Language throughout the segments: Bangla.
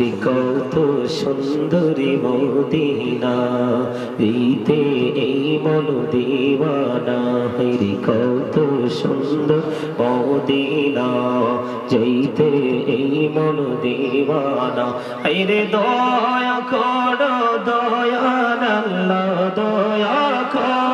রে কত সুন্দরী মদিনা রীতে এই মন দিওয়ানা। রে কত সুন্দর মদিনা, যেইতে এই মন দিওয়ানা। রে দয়া করো দয়ানাল্লাহ দয়া করো।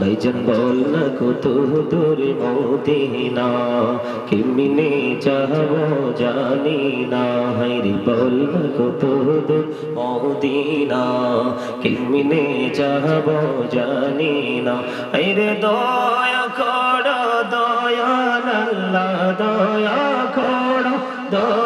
ভাইজান বল না কত দূর মদিনা, কেমনে যাব জানি না। হাইরে বল না কত দূর মদিনা, কেমনে যাব জানি না। হাইরে দয়া কর, দয়াল দয়া কর দয়াল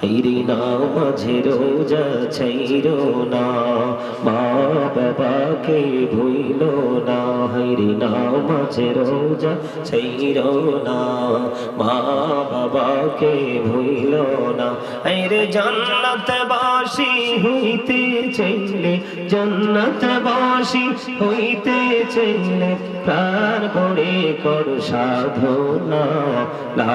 হেরি না মাঝে রোজা ছাইরো না মা বাবাকে ভুইল না হেরি না মাঝে রোজা ছাইরো না মা বাবাকে ভুইল না হেরে জান্নাত বাসি হইতে চাইলে জান্নাত বাসি হইতে চাইলে প্রাণ পড়ে কর সাধনা লা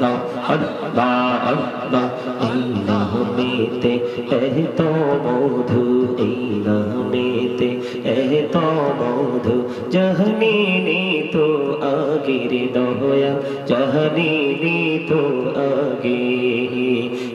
আল্লাহ আল্লাহ আল্লাহ আল্লাহ মেতে এত মধু এই নামেতে এত মধু জহনিনি তো আগের দয়া জহনিনি তো আগে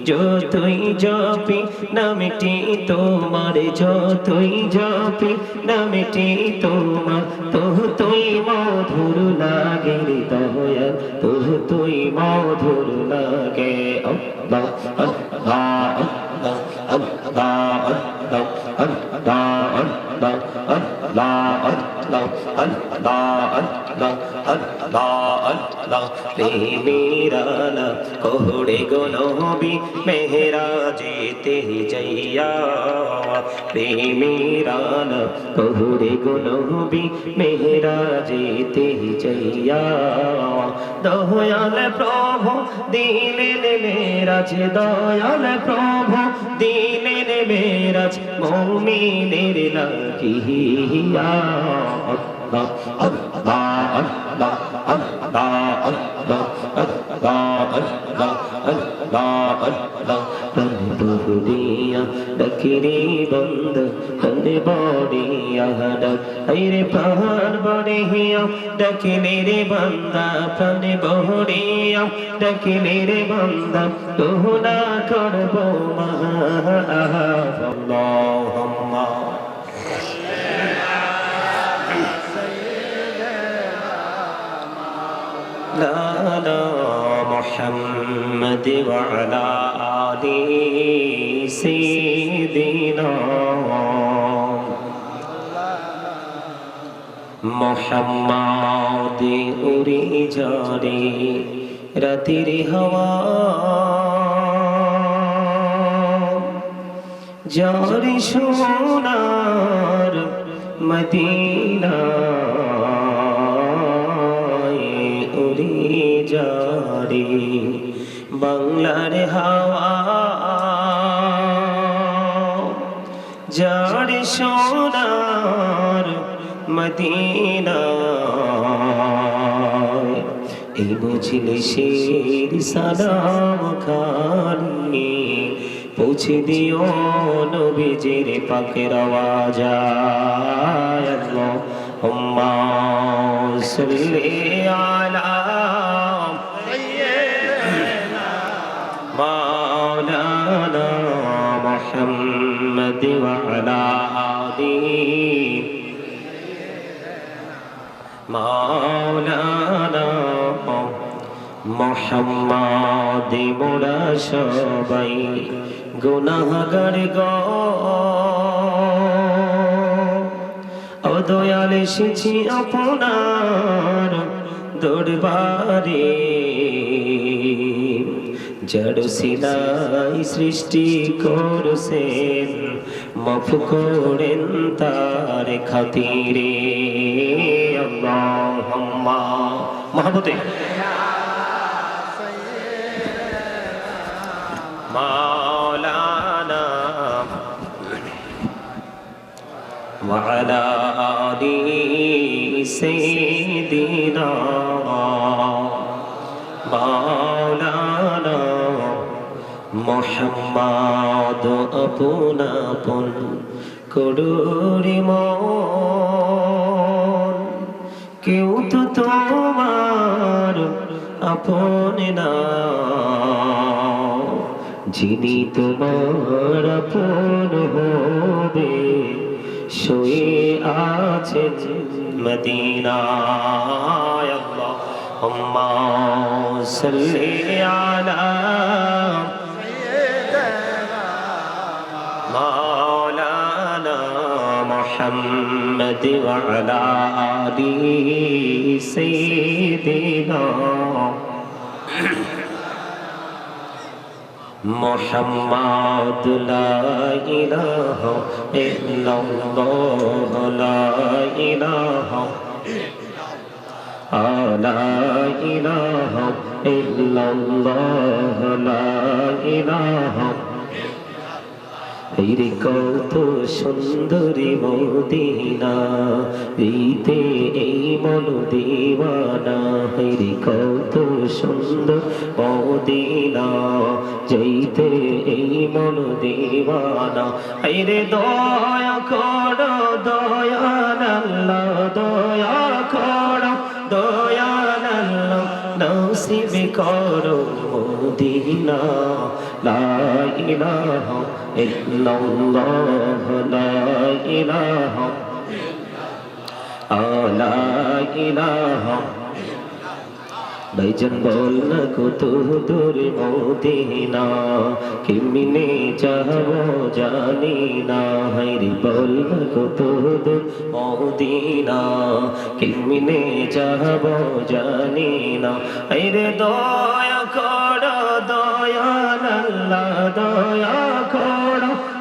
যতই জপি নামটি তোমার যতই জপি নামটি তোমার তোহ তুই মধুর লাগে দয়া তোহ তুই মধুর লাগে অব্বা অব্বা অব্বা অব্বা আল্লাহ প্রেমেরানা কোহড়ে গনবি মেহরা যেতে যাইয়া প্রেমেরানা কোহড়ে গনবি মেহরা যেতে যাইয়া দয়াল প্রভু, দিলেন মেরাজ, দয়াল প্রভু, দিলেন মেরাজ, মৌমিনের লাগিয়া আল্লাহ আল্লাহ আল্লাহ আল্লাহ প্রাণ বহুরিয়া ডাকিরে বন্ধ প্রাণ বড়িয়া ডাক আইরে পাহাড় বড়িয়া ডাকিলে রে বন্দা প্রাণ বহুরিয়া ডাকিলে রে বন্দা তোহনা করবো মহা আল্লাহুম্মা على محمد وعلى হাদিসে দিন মোহাম্মদ উড়ে জরে রাতের হওয়া। জরে সোনার মদিনা উড়ে জরে বাংলার হাওয়া। মদিনায়। এই বুঝলে শের সালাম খানি। পৌঁছে দিও নবীজির পাকের আওয়াজ। আল্লাহ হুম্মা সাল্লি আলা মাওলানা মোহাম্মদ মোরা সবাই গুনাহগার গো। অদয়াল এসেছি আপনার দরবারে। জড় সিলাই সৃষ্টি করছেন, মফ করেন তার খাতিরে। اللهم محبتي مولانا وعلى آله سيدنا مولانا محمد أبونا بن كدور مو কেউ তো তোমার আপন যিনি তোমার আপন হবে শুয়ে আছেন মদিনায়। আল্লাহুম্মা সাল্লি আলা محمد وعلى آل سيدنا محمد لا إله إلا الله لا إله لا إله إلا الله لا إله রে কত সুন্দরী মদিনা রীতে এই মন দিওয়ানা রে কত সুন্দর মদিনা, যাইতে এই মন দিওয়ানা। রে দয়া কর দয়াল আল্লাহ দয়া কর দয়াল আল্লাহ নসিব করো মদিনা, লা ইলাহা ভাইজান বল কত দূর মদিনা, কেমনে যাব জানি না। হাইরি বল কত দূর মদিনা, কেমনে যাব জানি না। দয়া কর আল্লাহ, দয়া কর।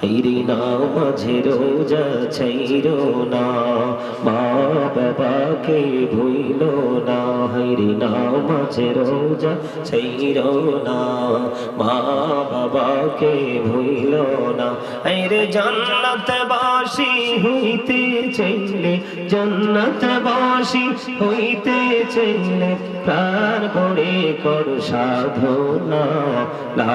হাইরে না মাঝে রোজা ছাইরো না মা বাবাকে ভুইল না হাইরে না মাঝে রোজা ছাইরো না মা বাবাকে ভুইল না হাইরে জান্নাত বাসি হইতে চাইলে জান্নাত বাসি হইতে চাইলে প্রাণ পড়ে কর সাধনা লা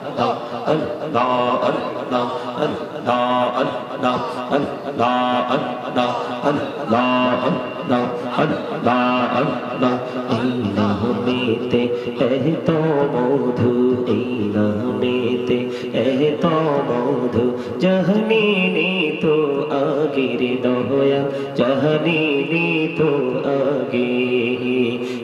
अल्लाह अल्लाह अल्लाह अल्लाह अल्लाह अल्लाह अल्लाह अल्लाह अल्लाह अल्लाह अल्लाह में ते है तो मधु अल्लाह में ते है तो मधु जहनी ने तो आगे दोया जहनी ने तो आगे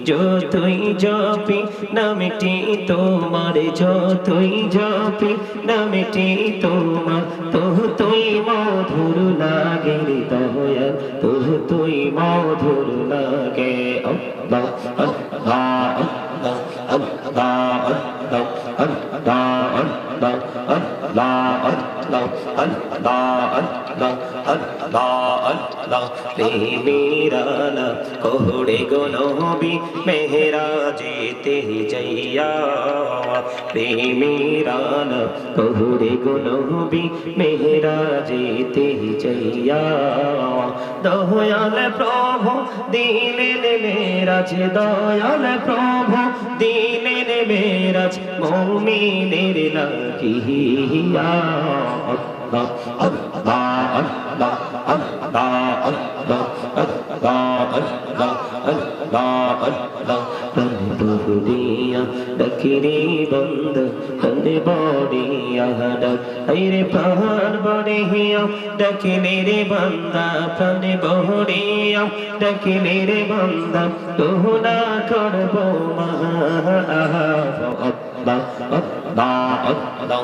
যতই জপি নামটি তোমার যতই জপি নামটি তোমার তো তুই মধুর লাগে রে দয়া তো তুই মধুর লাগে আল্লাহ আল্লাহ আল্লাহ আল্লাহ আল্লাহ আল্লাহ আল্লাহ আল্লাহ আল্লাহ আল্লাহ আল্লাহ প্রেমিরানা কোহড়ে গো নবী মেহরাজে তে যাইয়া প্রেমিরানা কোহড়ে গো নবী মেহরাজে তে যাইয়া দয়াল প্রভু দিলেন মেরাজ দয়াল প্রভু দিলেন মেরাজ মৌমিনের লাগিয়া Allah, Allah, বহুরিয়া ডাকিরে বন্ধ প্রাণ বড়িয়া ডাক আইরে প্রাণ বড়িয়া ডাকিলে রে বান্দা, প্রাণ বড়িয়া ডাকিলে রে বান্দা, তোহনা করব মহা আল্লাহ আল্লাহ আল্লাহ।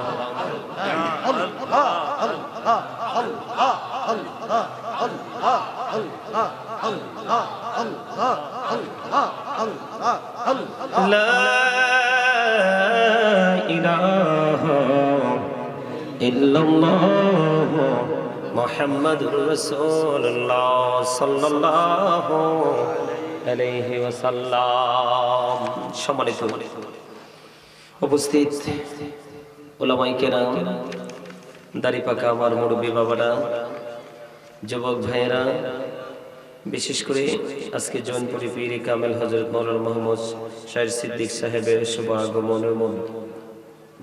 মোহাম্মদুর রসুল্লাহ সাল্লাল্লাহ আলাইহি ওয়াসাল্লাম। সম্মানিত উপস্থিত ওলামাই কেরাম দাড়ি পাকা আমার মুরব্বী বাবারা, যুবক ভাইয়েরা, বিশেষ করে আজকে জৈনপুরি পীর কামেল হজরত মৌলানা মোহাম্মদ শাহির সিদ্দিক সাহেবের শুভ আগমনের মধ্যে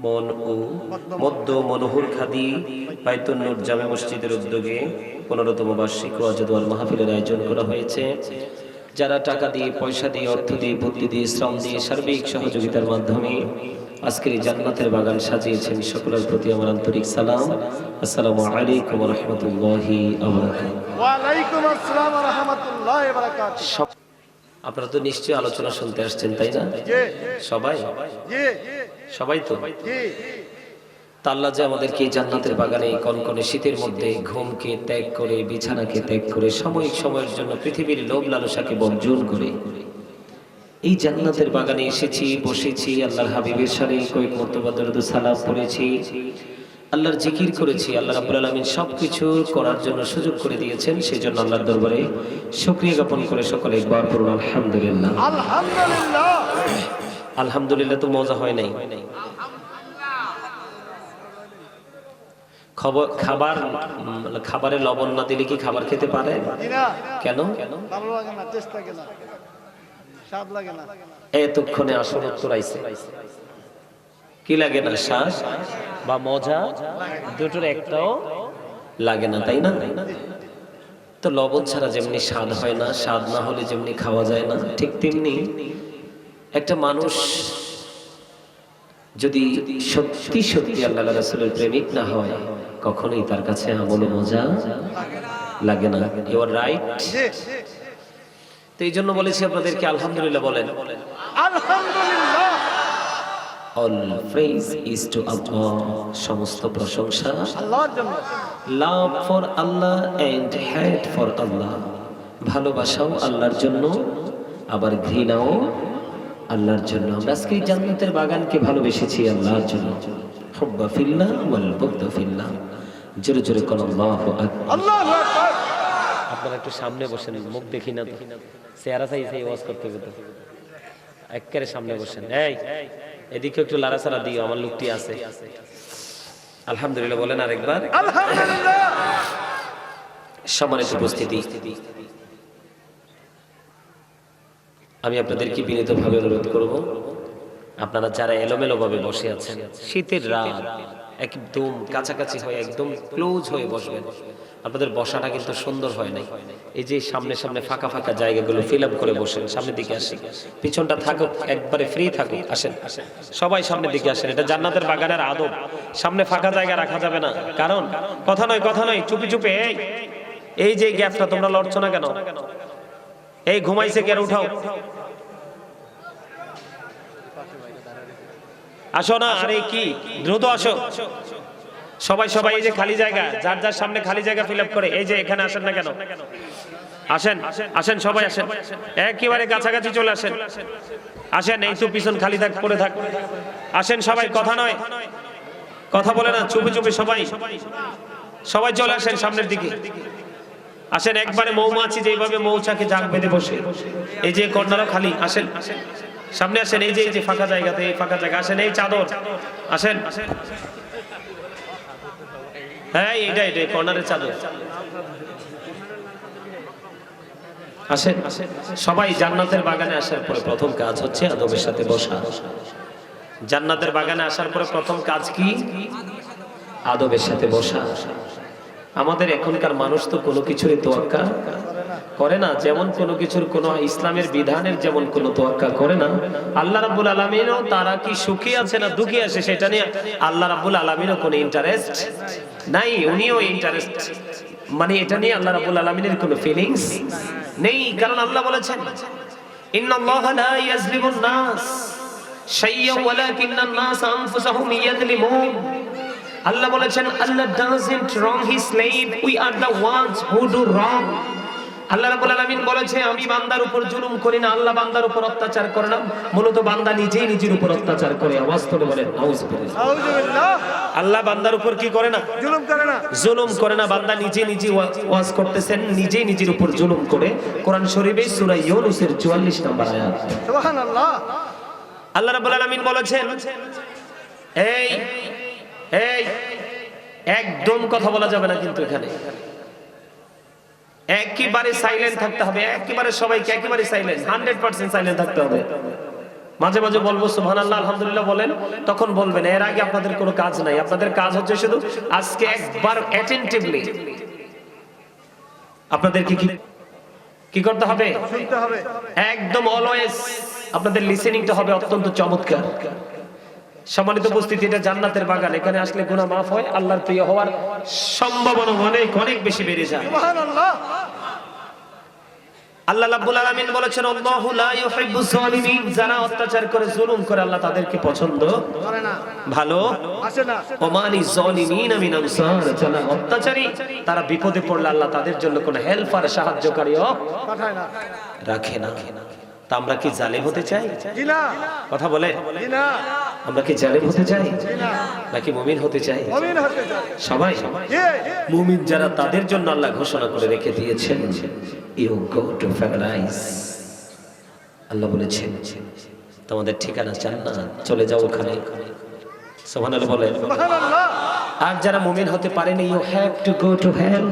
মন ও মধ্য মনোহর খাদি পাইতন্নুর জামে মসজিদের উদ্যোগে পনেরোতম বার্ষিক ওয়াজদওয়াল মাহফিলের আয়োজন করা হয়েছে। যারা টাকা দিয়ে পয়সা দিয়ে অর্থ দিয়ে বুদ্ধি দিয়ে শ্রম দিয়ে সার্বিক সহযোগিতার মাধ্যমে আজকের এই জান্নাতের বাগান সাজিয়েছেন সকলের প্রতি আমার আন্তরিক সালাম। আসসালামু আলাইকুম রহমতুল্লাহি আপনারা তো নিশ্চয়ই আলোচনা শুনতে আসছেন তাই না? সবাই? সবাই তো। জি তা আল্লাহ যে আমাদেরকে জান্নাতের বাগানে কনকনে শীতের মধ্যে ঘুমকে ত্যাগ করে, বিছানাকে ত্যাগ করে, সাময়িক সময়ের জন্য পৃথিবীর লোভ লালসাকে বর্জন করে, এই জান্নাতের বাগানে এসেছি, বসেছি, আল্লাহর হাবিবের সাথে কয়েক মর্তবা দরুদ সালাম পড়েছি, আল্লাহর জিকির করেছি, আল্লাহ রাব্বুল আলামিন সবকিছু করার জন্য সুযোগ করে দিয়েছেন সেই জন্য আল্লাহর দরবারে সক্রিয় জ্ঞাপন করে সকলে একবার পড়ুন আলহামদুলিল্লাহ। আলহামদুলিল্লাহ। আলহামদুলিল্লাহ তো মজা হয় নাই। খবর খাবার খাবারে লবণ না দিলে কি খাবার খেতে পারে? কেন? এতক্ষণে আসল উত্তর আইছে। কি লাগে না শ্বাস বা মজা? দুটোর একটাও লাগে না তাই না? তো লবণ ছাড়া যেমনি স্বাদ হয় না স্বাদ না হলে যেমনি খাওয়া যায় না ঠিক তেমনি একটা মানুষ যদি সত্যি সত্যি আল্লাহ রাসূলের প্রেমিক না হয় কখনোই তার কাছে আমল মজা লাগে না। ইউ আর রাইট তো এই জন্য বলেছি আপনাদেরকে আলহামদুলিল্লাহ বলেন। আলহামদুলিল্লাহ। All praise is to Allah সমস্ত প্রশংসা আল্লাহর জন্য। Love for Allah and hate for Allah ভালোবাসাও আল্লাহর জন্য আবার ঘৃণাও আল্লাহর জন্য। আমরা আজকে এই জান্নাতের বাগানকে ভালোবেসেছি আল্লাহর জন্য। হুব্বা ফিল্লাহ ওয়াল বুগদা ফিল্লাহ জোরে জোরে কোন আল্লাহু আকবার। আল্লাহু আকবার। আপনারা একটু সামনে বসেন মুখ দেখি না তো। চেহারা চাই চাই ওয়াজ করতে হবে একেবারে সামনে বসেন। এই এদিকে একটু লাড়াচাড়া দিও আমার লোকটি আছে। আলহামদুলিল্লাহ বলেন আরেকবার। আলহামদুলিল্লাহ। সম্মানিত উপস্থিতি। আমি আপনাদেরকে বিনীতভাবে অনুরোধ করব, আপনারা যারা এলোমেলো ভাবে বসে আছেন, শীতের রাত একদম কাছাকাছি হয়ে একদম ক্লোজ হয়ে বসবেন। আপনাদের বসাটা কিন্তু সুন্দর হয় নাই। এই যে সামনে সামনে ফাঁকা ফাঁকা জায়গাগুলো ফিল আপ করে বসেন, সামনের দিকে আসি পিছনটা থাকুক, একবারে ফ্রি থাকুক, আসেন। আসেন সবাই সামনের দিকে আসেন। এটা জান্নাতের বাগানের আদব। সামনে ফাঁকা জায়গা রাখা যাবে না। কারণ কথা নয় কথা নয়, চুপি চুপে, এই যে গ্যাপটা তোমরা লড়ছো না কেন? এই ঘুমাইছে কে উঠাও। আসো না, আরে কি? দ্রুত আসো। সবাই সবাই, এই যে খালি জায়গা, যার যার সামনে খালি জায়গা ফিল করে, এই যে এখানে আসেন না কেন? আসেন আসেন, সবাই আসেন। একেবারে কাছাকাছি চলে আসেন। আসেন, এই তো পিছন খালি থাক, পড়ে থাক। আসেন সবাই, কথা নয়। কথা বলে না, চুপি চুপি সবাই। সবাই চলে আসেন সামনের দিকে। আসেন, একবারে মৌমাছি যেভাবে মৌচাকে জাগ বেঁধে বসে। এই যে কর্নারও খালি, আসেন। সামনে আসেন, এই যে এই যে ফাঁকা জায়গাতে, এই ফাঁকা জায়গা। আসেন, এই চাদর। আসেন। হ্যাঁ এইটা এটা কর্নারের চাদর। আসেন। সবাই জান্নাতের বাগানে আসার পরে প্রথম কাজ হচ্ছে আদবের সাথে বসা। জান্নাতের বাগানে আসার পরে প্রথম কাজ কি? আদবের সাথে বসা। আমাদের এখনকার মানুষ তো কোনো কিছুরই তোয়াক্কা করে না। যেমন কোনো কিছুর কোনো ইসলামের বিধানের যেমন কোনো তোয়াক্কা করে না। আল্লাহ রাব্বুল আলামিনও তারা কি সুখী আছে না দুঃখী আছে সেটা নিয়ে আল্লাহ রাব্বুল আলামিনও কোনো ইন্টারেস্ট নাই, উনিও ইন্টারেস্ট মানে এটা নিয়ে আল্লাহ রাব্বুল আলামিনের কোনো ফিলিংস নেই। কারণ আল্লাহ বলেছেন, ইন্নাল্লাহ লা ইয়াজলিমুন নাস শাইয়্যান ওয়ালাকিন্নান নাস আনফুসাহুম ইয়াজলিমুন। আল্লাহ বলেছেন Allah doesn't wrong his slave we are the ones who do wrong আল্লাহ রাব্বুল আলামিন বলেছে আমি বান্দার উপর জুলুম করি না আল্লাহ বান্দার উপর অত্যাচার করে না মূলত বান্দা নিজেই নিজের উপর অত্যাচার করে। আওয়াজ করে বলেন আউযুবিল্লাহ। আল্লাহ বান্দার উপর কি করে না? জুলুম করে না। জুলুম করে না বান্দা নিজে নিজে ওয়া- ওয়াজ করতেছেন নিজেই নিজের উপর জুলুম করে। কোরআন শরীফে সূরা ইউনূসের 44 নম্বর আয়াত। সুবহানাল্লাহ। আল্লাহ রাব্বুল আলামিন বলেছেন এই এই একদম কথা বলা যাবে না কিন্তু এখানে। একেবারে সাইলেন্ট থাকতে হবে একেবারে সবাইকে একেবারে সাইলেন্ট হান্ড্রেড পার্সেন্ট সাইলেন্ট থাকতে হবে। মাঝে মাঝে বলব সুবহানাল্লাহ আলহামদুলিল্লাহ বলেন তখন বলবেন এর আগে আপনাদের কোনো কাজ নাই। আপনাদের কাজ হচ্ছে শুধু আজকে একবার অ্যাটেন্টিভলি আপনাদেরকে কি কি করতে হবে? হবে। একদম অলওয়েজ আপনাদের লিসেনিংটা হবে অত্যন্ত চমৎকার। সম্মানিত উপস্থিতি এটা জান্নাতের বাগান। এখানে আসলে গুনাহ মাফ হয় আল্লাহর প্রিয় হওয়ার সম্ভাবনা অনেক অনেক বেশি বেড়ে যায়। সুবহানাল্লাহ। আল্লাহ রাব্বুল আলামিন বলেছেন আল্লাহু লা ইউহিব্বুজ জালিমিন যারা অত্যাচার করে জুলুম করে আল্লাহ তাদেরকে পছন্দ করে না। ভালো? আসে না। ওমানি জালিমিন মিন আনসার যারা অত্যাচারী তারা বিপদে পড়লে আল্লাহ তাদের জন্য কোনো হেল্পার পাঠায় না। রাখে না। তা আমরা কি জালেম হতে চাই? কথা বলে? আমরা কি জালেম হতে চাই? নাকি মুমিন হতে চাই? সবাই? মুমিন যারা তাদের জন্য আল্লাহ ঘোষণা করে রেখে দিয়েছেন you go to paradise Allah বলেছেন তোমাদের ঠিকানা চান না চলে যাও ওখানে। সোহানাল বলেন। আর যারা মুমিন হতে পারেনি you have to go to hell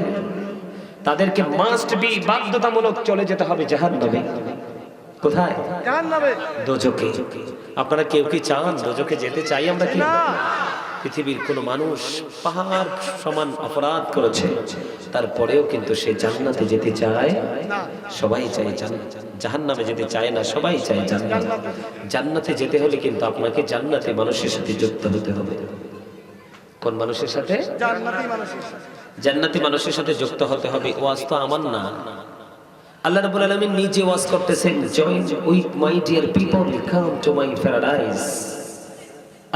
তাদেরকে মাস্ট বি বাধ্যতামূলক চলে যেতে হবে জাহান্নামে। কোথায়? দোজকে আপনারা কেউ কি চান? দোজকে যেতে চাই আমরা কি? পৃথিবীর কোনো মানুষ পাহাড় সমান অপরাধ করেছে তারপরেও কিন্তু সে জান্নাতে যেতে চায়? সবাই চায় জান্নাত জাহান্নামে যেতে চায় না? সবাই চায় জান্নাত। জান্নাতে যেতে হলে কিন্তু আপনাকে জান্নাতে মানুষের সাথে যুক্ত হতে হবে। কোন মানুষের সাথে? জান্নাতি মানুষের সাথে। জান্নাতি মানুষের সাথে যুক্ত হতে হবে। ওয়াজ তো আমার না। আল্লাহ রাব্বুল আলামিন নিজে ওয়াজ করতেছেন join with my dear people come to my paradise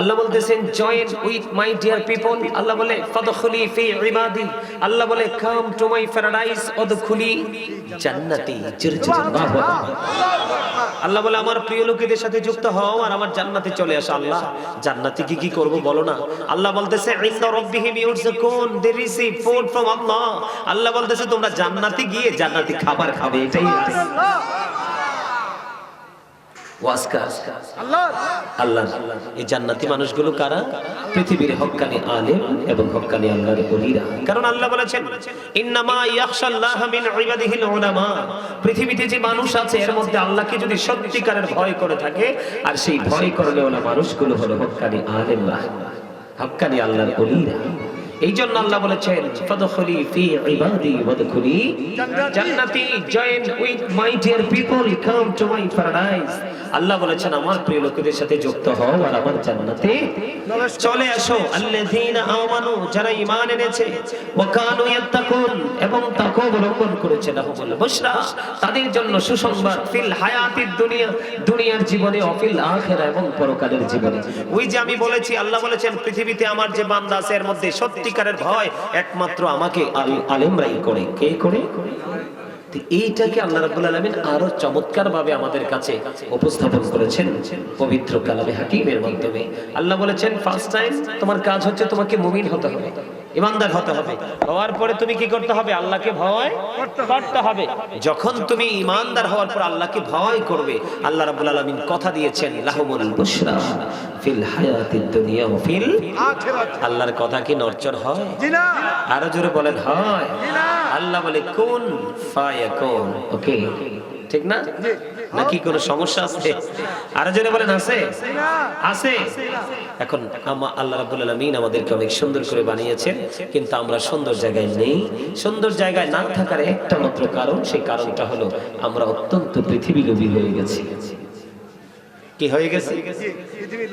আল্লাহ বলতেছেন join with my dear people আল্লাহ বলে ফাদখুলি ফি ইবাদি আল্লাহ বলে কাম টু মাই প্যারাডাইস অদখুলি জান্নাতি জোরে জোরে আল্লাহু আকবার। আল্লাহ বলে, আমার প্রিয় লোকেদের সাথে যুক্ত হও আর আমার জান্নাতে চলে আসো, আল্লাহ। জান্নাতে কি কি করব বলো না? আল্লাহ বলতেছে, ইনদা রাব্বিহিম ইউরযাকুন they receive food from Allah আল্লাহ বলতেছে, তোমরা জান্নাতে গিয়ে জান্নাতি খাবার খাবে, এটাই সুবহানাল্লাহ মানুষগুলো আলেম আল্লাহ পৃথিবীতে যে মানুষ আছে, এর মধ্যে আল্লাহকে যদি সত্যিকারের ভয় করে থাকে, আর সেই ভয় করলে ওলা মানুষগুলো হলো হক্কানি আলেমরা, হক্কানি আল্লাহর ওলিরা। এই জন্য আল্লাহ বলেছেন জান্নাতি with my dear people, come to my paradise. আল্লাহ বলেছেন, আমার প্রিয় লোকেদের সাথে যুক্ত হও আর আমার জান্নাতে চলে আসো। আল্লাযীনা আমানু, যারা ঈমান এনেছে ওয়া কানু ইয়াত্তাকুন এবং তাকওয়া অবলম্বন করেছে, লাহুমুল বুশরা। তাদের জন্য সুসংবাদ, ফিল হায়াতিদ দুনিয়া দুনিয়ার জীবনে, অফিল আখিরা এবং পরকালের জীবনে। ওই যে আমি বলেছি, আল্লাহ বলেছেন, পৃথিবীতে আমার যে বান্দা আছে, এর মধ্যে সত্যিকারের ভয় একমাত্র আমাকে আল- আলেমরাই করে। কে করে? তো এইটাকে আল্লাহ রাব্বুল আলামিন আরও চমৎকার ভাবে আমাদের কাছে উপস্থাপন করেছেন পবিত্র কালামে হাকিমের মাধ্যমে। আল্লাহ বলেছেন ফার্স্ট টাইম তোমার কাজ হচ্ছে তোমাকে মুমিন হতে হবে ইমানদার হতে হবে। হওয়ার পরে তুমি কি করতে হবে? আল্লাহকে ভয় করতে হবে। যখন তুমি ইমানদার হওয়ার পর আল্লাহকে ভয় করবে আল্লাহ রাব্বুল আলামিন কথা দিয়েছেন লাহুমুল বুশরা ফিল হায়াতিদ দুনিয়া ওয়া ফিল আখেরাত। আল্লাহর কথা কি নরচর হয়? জি না। আরও জোরে বলেন হয়। জি না। আল্লাহ বলে কোন ফায়াকুন ওকে। ঠিক না? নাকি কোনো সমস্যা আছে? আরও জোরে বলেন আছে? আছে। এখন আমা- আল্লাহ রাব্বুল আলামিন আমাদেরকে অনেক সুন্দর করে বানিয়েছেন কিন্তু আমরা সুন্দর জায়গায় নেই। সুন্দর জায়গায় না থাকার একটা মাত্র কারণ সেই কারণটা হলো আমরা অত্যন্ত পৃথিবী লোভী হয়ে গেছি। কি হয়ে গেছে?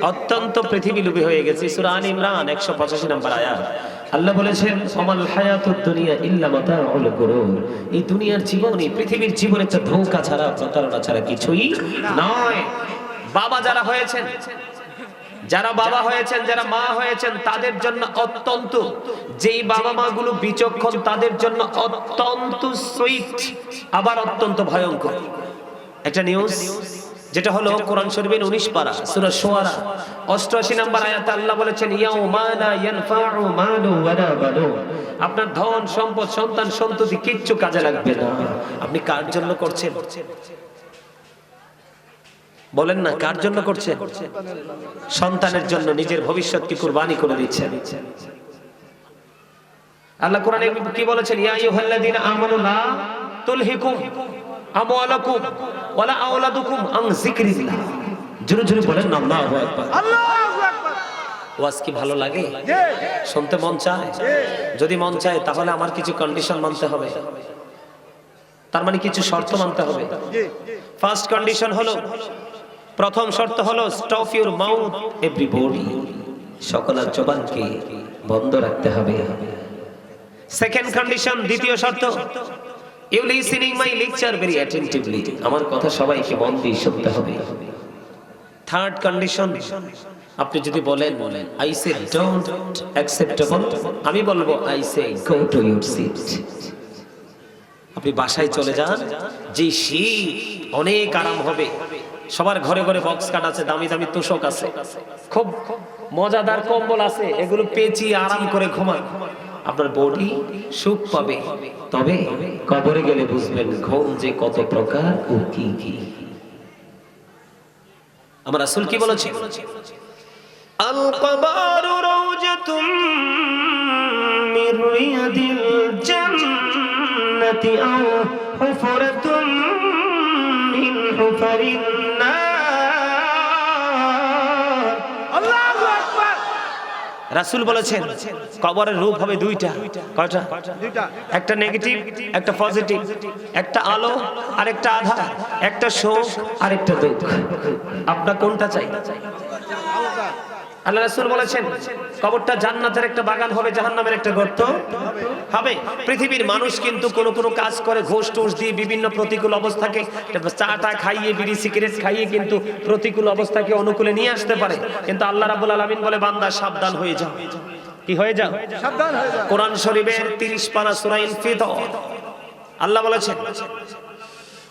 অত্যন্ত পৃথিবী লোভী হয়ে গেছে। সূরা আল ইমরান 185 নম্বর আয়াত। আল্লাহ বলেছেন সমাল হায়াতুদ দুনিয়া ইল্লা মাতাউল গুরুর। এই দুনিয়ার জীবন, এই পৃথিবীর জীবন একটা ধোঁকা ছাড়া, প্রতারণা ছাড়া কিছুই নয়। বাবা যারা হয়েছেন, যারা বাবা হয়েছেন, যারা মা হয়েছেন, তাদের জন্য অত্যন্ত, যেই বাবা মা গুলো বিচক্ষণ, তাদের জন্য অত্যন্ত সুইট, আবার অত্যন্ত ভয়ঙ্কর। একটা নিউজ যেটা হলো কোরআন শরীফের 19 পারা, সূরা শুআরা 88 নম্বর আয়াতে আল্লাহ বলেছেন, ইয়াউমা ইয়ানফাউ মালু ওয়ালা বানুন। আপনার ধন, সম্পদ, সন্তান, সন্ততি কিচ্ছু কাজে লাগবে না। আপনি কার জন্য করছেন? বলেন না, কার জন্য করছেন? সন্তানের জন্য, নিজের ভবিষ্যৎকে কুরবানি করে দিচ্ছেন। আল্লাহ কোরআনে কি বলেছেন? ইয়া আইয়ুহাল্লাযীনা আমানু লা তুলহিকুম। আমওয়ালাকুম ওয়ালা আওলাদুকুম আন যিকরিল্লাহ। জোরে জোরে বলেন আল্লাহু আকবার। আল্লাহু আকবার। ওয়াজ কি ভালো লাগে? শুনতে মন চায়? যদি মন চায় তাহলে আমার কিছু কন্ডিশন মানতে হবে। তার মানে কিছু শর্ত মানতে হবে। ফার্স্ট কন্ডিশন হলো প্রথম শর্ত হলো স্টপ ইউর মাউথ এভরিবডি সকলের জবানকে বন্ধ রাখতে হবে। সেকেন্ড কন্ডিশন দ্বিতীয় শর্ত you listening my lecture very আমার কথা সবাইকে মন দিয়ে শুনতে হবে। থার্ড কন্ডিশন আপনি যদি বলেন বলেন আই সে ডোন্ট অ্যাকসেপ্টেবল আমি বলব I say go to your seat আপনি বাসায় চলে যান, যে শীত অনেক আরাম হবে। সবার ঘরে ঘরে বক্স কাট আছে, দামি দামি তোষক আছে। খুব মজাদার কম্বল আছে, এগুলো পেঁচিয়ে আরাম করে ঘুমান। আপনার বডি সুখ পাবে। তবে কবরে গেলে বুঝবেন ঘুম যে কত প্রকার ও কি কি। আমার আসল কি বলেছে? আল কবারু রাউজাতুম মির রিয়াদিল জান্নাতি আও রাসূল বলেছেন কবরের রূপ হবে দুইটা। কয়টা? দুইটা। একটা নেগেটিভ একটা পজিটিভ একটা আলো আর একটা আধা একটা শোক আর একটা দুঃখ। আপনার কোনটা চাই? আল্লাহ রাসূল বলেছেন কবরটা জান্নাতের একটা বাগান হবে জাহান্নামের একটা গর্ত হবে। পৃথিবীর মানুষ কিন্তু কোন কোন কাজ করে ঘোষ টোষ দিয়ে বিভিন্ন প্রতিকূল অবস্থাকে চা টা খাইয়ে বিড়ি সিগারেট খাইয়ে কিন্তু প্রতিকূল অবস্থাকে অনুকূলে নিয়ে আসতে পারে। কিন্তু আল্লাহ রাব্বুল আলামিন বলে বান্দা সাবধান হয়ে যাও। কি হয়ে যাও? সাবধান হয়ে যাও। কোরআন শরীফের 30 পারা সূরা ইনফিতর। আল্লাহ বলেছেন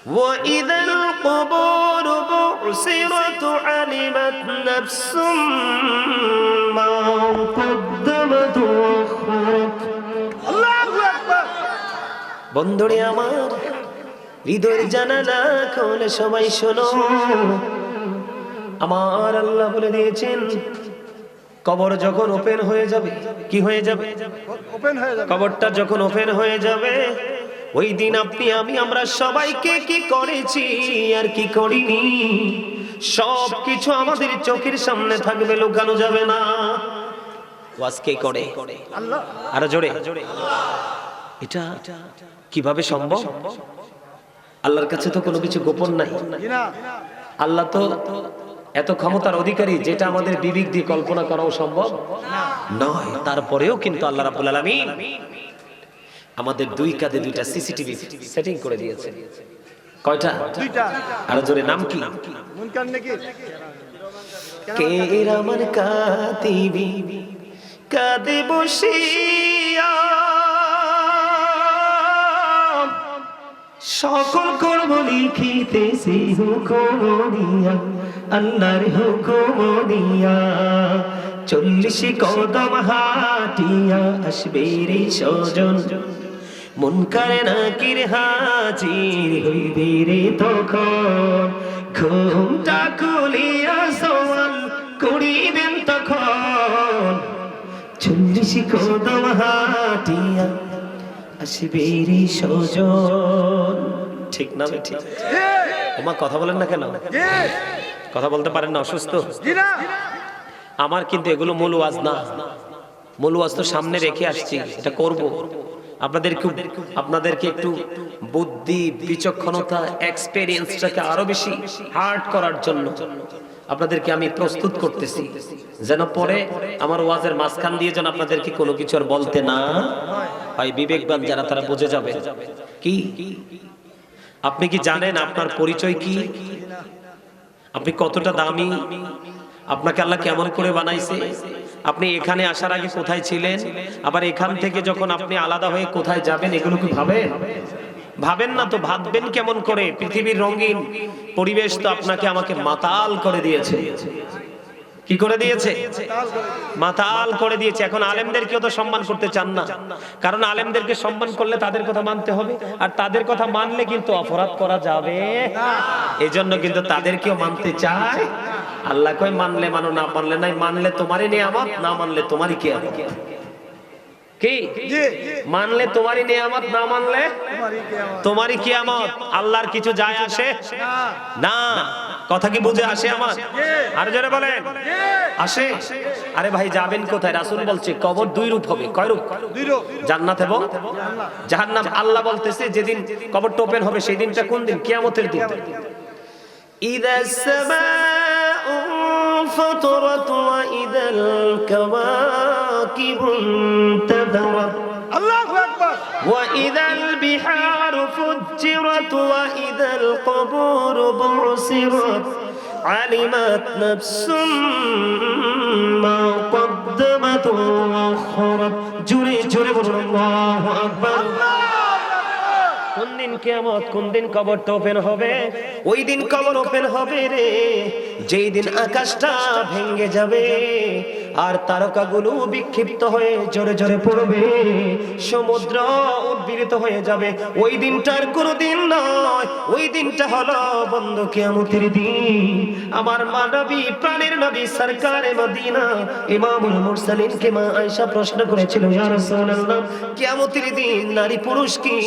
وإذا القبور بعثرت علمت نفس ما قدمت وأخرت আল্লাহু আকবার বন্ধুরে আমার হৃদয়ের জানালা খোলে সবাই শোনো আমার আল্লাহ বলে দিয়েছেন কবর যখন ওপেন হয়ে যাবে কি হয়ে যাবে ওপেন হয়ে যাবে কবরটা যখন ওপেন হয়ে যাবে ওই দিন আপনি আমি আমরা সবাইকে কি করেছি আর কি করিনি? সব কিছু আমাদের চোখের সামনে থাকবে লুকানো যাবে না। ওয়াজ কে করে? আরও জোরে। এটা কীভাবে সম্ভব? আল্লাহর কাছে তো কোনো কিছু গোপন নাই। আল্লাহ তো এত ক্ষমতার অধিকারী যেটা আমাদের বিবেক দিয়ে কল্পনা করাও সম্ভব? নয় তারপরেও কিন্তু আল্লাহ রাব্বুল আলামিন আমাদের দুই কাঁধে দুইটা সিসিটিভি সেটিং করে দিয়েছে। কয়টা? দুইটা। আর জোরে নাম কি? মুনকার নাকি? কে আমার কাতিবি কাঁদে বসিয়া। সকল কর্ম লিখিতেছি হুকুম দিয়া আল্লাহর হুকুম দিয়া। চল্লিশ কদম হাটিয়া আসবে রে সজন মন করে না কির হাজির হইবে রে তখন? ঘুমটা খুলিয়া সওয়াল করিবেন তখন। চল্লিশ কদম হাটিয়া আসবে রে সজন ঠিক না ঠিক ওমা, কথা বলেন না কেন? কথা বলতে পারেন না, অসুস্থ? আমার কিন্তু এগুলো মূল ওয়াজ না। মূল ওয়াজ তো সামনে রেখে আসছি, এটা করব। আপনাদেরকে আপনাদেরকে একটু বুদ্ধি, বিচক্ষণতা এক্সপেরিয়েন্সটাকে আরও বেশি হার্ড করার জন্য আপনাদেরকে আমি প্রস্তুত করতেছি। যেন পরে আমার ওয়াজের মাঝখান দিয়ে যেন আপনাদেরকে কোনো কিছু আর বলতে না হয়। বিবেকবান যারা, তারা বুঝে যাবে। কি? আপনি কি জানেন আপনার পরিচয় কি? আপনি কতটা দামি? আপনাকে আল্লাহ কেমন করে বানাইছে? আপনি এখানে আসার আগে কোথায় ছিলেন? আবার এখান থেকে যখন আপনি আলাদা হয়ে কোথায় যাবেন, এগুলো কি ভাবেন? ভাবেন না তো, ভাববেন কেমন করে? পৃথিবীর রঙিন পরিবেশ তো আপনাকে আমাকে মাতাল করে দিয়েছে। কি করে দিয়েছে? মাতাল করে দিয়েছে। এখন আলেমদেরকেও তো সম্মান করতে চান না। কারণ আলেমদেরকে সম্মান করলে তাদের কথা মানতে হবে, আর তাদের কথা মানলে কিন্তু অপরাধ করা যাবে। এই জন্য কিন্তু তাদেরকেও মানতে চায়। আল্লাহ কয় মানলে মানো না পারলে নাই। মানলে তোমারই নিয়ামত না মানলে তোমারই কে? কি মানলে তোমারই না মানলে তোমারই আল্লাহর কিছু যায় আসে? না। কথা কি বুঝে আসে আমার? বলেন। আসে? আরে ভাই যাবেন কোথায়? রাসুল বলছে কবর দুই রূপ হবে। কয় রূপ? জান্নাত এবং জাহান্নাম। আল্লাহ বলতেছে যেদিন কবর টোপেন হবে সেই দিনটা কোন দিন? কিয়ামতের দিন। ইদাস فطرت وإذا الكواكب انتثرت. الله أكبر. وإذا البحار فجرت وإذا القبور بعثرت علمت نفس ما قدمت وأخرت. جري جري. الله أكبر. الله দিন কেমত কোন দিন কবর ওপেন হবে? ওই দিন কবর ওপেন হবে রে। যেই দিন আকাশটা ভেঙে যাবে আর তারকাগুলো বিক্ষিপ্ত হয়ে জোরে জোরে পড়বে। সমুদ্র উদ্বীরিত হয়ে যাবে। ওই দিনটার কোনো দিন নয়। ওই দিনটা হলো বন্ধ কেয়ামতের দিন। আমার মানবী প্রাণের নবী, সরকারে মদিনা। ইমামুল মুরসালিন কে মা আয়েশা প্রশ্ন করেছিল, ইয়া রাসূলুল্লাহ, কিয়ামতের দিন নারী পুরুষ কি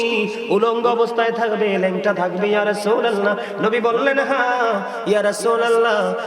উলঙ্গ অবস্থায় থাকবে, ল্যাংটা থাকবে, ইয়া রাসূলুল্লাহ? নবী বললেন হ্যাঁ ইয়া রাসূলুল্লাহ।